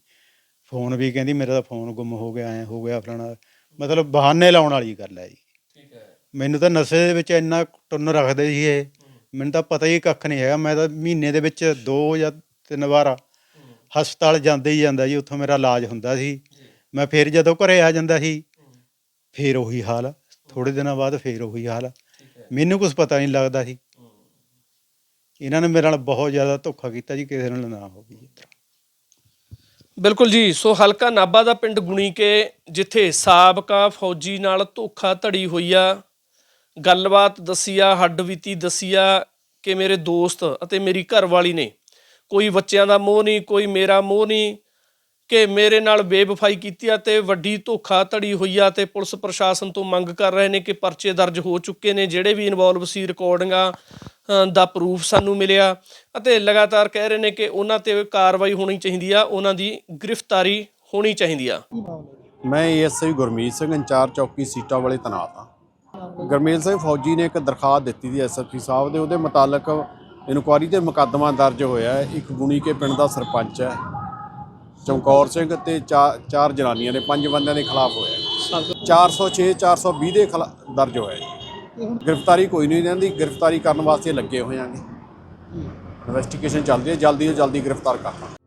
Speaker 2: ਫੋਨ ਵੀ ਕਹਿੰਦੀ ਮੇਰਾ ਤਾਂ ਫੋਨ ਗੁੰਮ ਹੋ ਗਿਆ ਐ ਹੋ ਗਿਆ ਫਲਾਣਾ। ਮਤਲਬ ਬਹਾਨੇ ਲਾਉਣ ਵਾਲੀ ਗੱਲ ਹੈ ਜੀ।
Speaker 1: ਠੀਕ ਹੈ।
Speaker 2: ਮੈਨੂੰ ਤਾਂ ਨਸ਼ੇ ਦੇ ਵਿੱਚ ਇੰਨਾ ਟੁੰਨ ਰੱਖਦੇ ਸੀ ਇਹ ਮੈਨੂੰ ਤਾਂ ਪਤਾ ਹੀ ਕੱਖ ਨਹੀਂ ਹੈਗਾ। ਮੈਂ ਤਾਂ ਮਹੀਨੇ ਦੇ ਵਿੱਚ ਦੋ ਜਾਂ ਤਿੰਨ ਵਾਰ ਹਸਪਤਾਲ ਜਾਂਦੇ ਹੀ ਜਾਂਦਾ ਜੀ। ਉੱਥੋਂ ਮੇਰਾ ਇਲਾਜ ਹੁੰਦਾ ਸੀ। ਮੈਂ ਫਿਰ ਜਦੋਂ ਘਰੇ ਆ ਜਾਂਦਾ ਸੀ ਫਿਰ ਉਹੀ ਹਾਲ। ਥੋੜੇ ਦਿਨਾਂ ਬਾਅਦ ਫਿਰ ਉਹੀ ਹਾਲ। ਮੈਨੂੰ ਕੁਝ ਪਤਾ ਨਹੀਂ ਲੱਗਦਾ ਸੀ। ਇਹਨਾਂ ਨੇ ਮੇਰੇ ਨਾਲ ਬਹੁਤ ਜ਼ਿਆਦਾ ਧੋਖਾ ਕੀਤਾ ਜੀ, ਕਿਸੇ ਨਾਲ ਨਾ ਹੋਵੇ ਜੀ
Speaker 1: ਬਿਲਕੁਲ ਜੀ, ਸੋ ਹਲਕਾ ਨਾਬਾ ਦਾ ਪਿੰਡ ਗੁਣੀ ਕੇ, ਜਿੱਥੇ ਸਾਬਕਾ ਫੌਜੀ ਨਾਲ ਧੋਖਾ ਧੜੀ ਹੋਈ ਆ। ਗੱਲਬਾਤ ਦੱਸੀ ਆ ਹੱਡਬੀਤੀ ਦੱਸੀ ਆ ਕਿ ਮੇਰੇ ਦੋਸਤ ਅਤੇ ਮੇਰੀ ਘਰਵਾਲੀ ਨੇ ਕੋਈ ਬੱਚਿਆਂ ਦਾ ਮੋਹ ਨਹੀਂ, ਕੋਈ ਮੇਰਾ ਮੋਹ ਨਹੀਂ ਕਿ ਮੇਰੇ ਨਾਲ ਬੇਵਫਾਈ ਕੀਤੀ ਆ ਤੇ ਵੱਡੀ ਧੋਖਾ ਧੜੀ ਹੋਈ ਆ ਤੇ ਪੁਲਿਸ ਪ੍ਰਸ਼ਾਸਨ ਤੋਂ ਮੰਗ ਕਰ ਰਹੇ ਨੇ ਕਿ ਪਰਚੇ ਦਰਜ ਹੋ ਚੁੱਕੇ ਨੇ, ਜਿਹੜੇ ਵੀ ਇਨਵੋਲਵ ਸੀ ਰਿਕਾਰਡਿੰਗਾਂ ਦਾ ਪ੍ਰੂਫ ਸਾਨੂੰ ਮਿਲਿਆ ਅਤੇ ਲਗਾਤਾਰ ਕਹਿ ਰਹੇ ਨੇ ਕਿ ਉਹਨਾਂ ਤੇ ਕਾਰਵਾਈ ਹੋਣੀ ਚਾਹੀਦੀ ਆ, ਉਹਨਾਂ ਦੀ ਗ੍ਰਿਫਤਾਰੀ ਹੋਣੀ ਚਾਹੀਦੀ ਆ।
Speaker 3: ਮੈਂ ਏਐਸਆਈ ਗੁਰਮੀਤ ਸਿੰਘ, ਇੰਚਾਰਜ ਚੌਕੀ ਸੀਟਾਂ ਵਾਲੇ ਤੈਨਾਤ ਹਾਂ। ਗੁਰਮੀਤ ਸਿੰਘ ਫੌਜੀ ਨੇ ਇੱਕ ਦਰਖਾਸਤ ਦਿੱਤੀ ਦੀ ਐਸਐਸਪੀ ਸਾਹਿਬ ਦੇ, ਉਹਦੇ ਮੁਤਾਲਕ ਇਨਕੁਆਰੀ ਤੇ ਮੁਕੱਦਮਾ ਦਰਜ ਹੋਇਆ ਹੈ। ਇੱਕ ਗੁਣੀ ਕੇ ਪਿੰਡ ਦਾ ਸਰਪੰਚ ਹੈ। ਚਮਕੌਰ ਸਿੰਘ ਤੇ ਚਾ- ਚਾਰ ਜਨਾਨੀਆਂ ਦੇ ਪੰਜ ਬੰਦਿਆਂ ਦੇ ਖਿਲਾਫ ਹੋਇਆ ਹੈ। 406 420 ਦੇ ਖਿਲਾ- ਦਰਜ ਹੋਇਆ ਹੈ। ਗ੍ਰਿਫਤਾਰੀ ਕੋਈ ਨਹੀਂ ਰਹਿੰਦੀ ਗ੍ਰਿਫਤਾਰੀ ਕਰਨ ਵਾਸਤੇ ਲੱਗੇ ਹੋਏ ਆਂਗੇ। ਇਨਵੈਸਟੀਗੇਸ਼ਨ ਚੱਲਦੀ ਹੈ ਜਲਦੀ ਤੋਂ ਜਲਦੀ ਗ੍ਰਿਫਤਾਰ ਕਰਨਾ